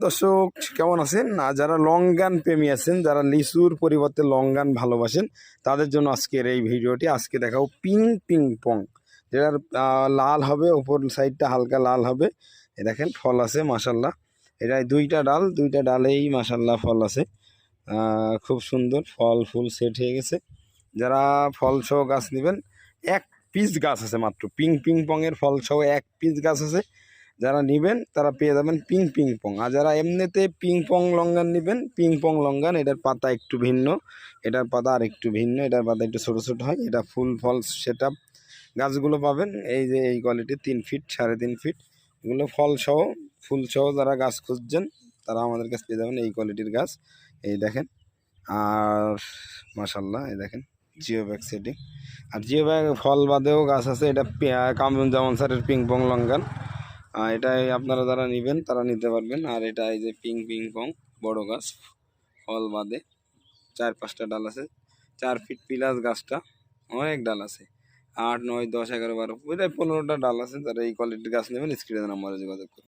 দর্শক, কেমন আছেন? না, যারা লং গান প্রেমী আছেন, যারা লিচুর পরিবর্তে লং গান ভালোবাসেন, তাদের জন্য আজকের এই ভিডিওটি। আজকে দেখাও পিং পিং পং, যেটার লাল হবে, ওপর সাইডটা হালকা লাল হবে। এ দেখেন, ফল আছে মাসাল্লাহ এটা দুইটা ডাল, দুইটা ডালেই মাসাল্লাহ ফল আছে। খুব সুন্দর, ফল ফুল সেট হয়ে গেছে। যারা ফল সহ গাছ নেবেন, এক পিস গাছ আছে মাত্র। পিং পিং পংয়ের ফল সহ এক পিস গাছ আছে। যারা নেবেন, তারা পেয়ে যাবেন পিং পিং পং। আর যারা এমনিতে পিং পং লঙ্গান নেবেন, পিং পং লঙ্গান, এটার পাতা একটু ভিন্ন। এটার পাতা আর একটু ভিন্ন, এটার পাতা একটু ছোটো ছোটো হয়। এটা ফুল ফল সেট গাছগুলো পাবেন। এই যে এই কোয়ালিটি, তিন ফিট, সাড়ে তিন ফিট। এগুলো ফল সহ, ফুল সহ যারা গাছ খুঁজছেন, তারা আমাদের কাছে পেয়ে যাবেন এই কোয়ালিটির গাছ। এই দেখেন। আর মাসাল্লাহ এই দেখেন জিও ব্যাগ সেটিং। আর জিও ব্যাগ ফল বাদেও গাছ আছে, এটা কামরুন জামান স্যারের পিং পং লঙ্গান। এটাই আপনারা যারা নেবেন, তারা নিতে পারবেন। আর এটা এই যে পিং পিং পং, বড় গাছ, ফল বাদে। চার পাঁচটা ডাল আছে। চার ফিট পিলাস গাছটা, অনেক ডাল আছে। আট, নয়, দশ, এগারো, বারো ওইটাই পনেরোটা ডাল আছে তারা এই কোয়ালিটির গাছ নেবেন, স্ক্রিনে নাম্বারে যোগাযোগ করুন।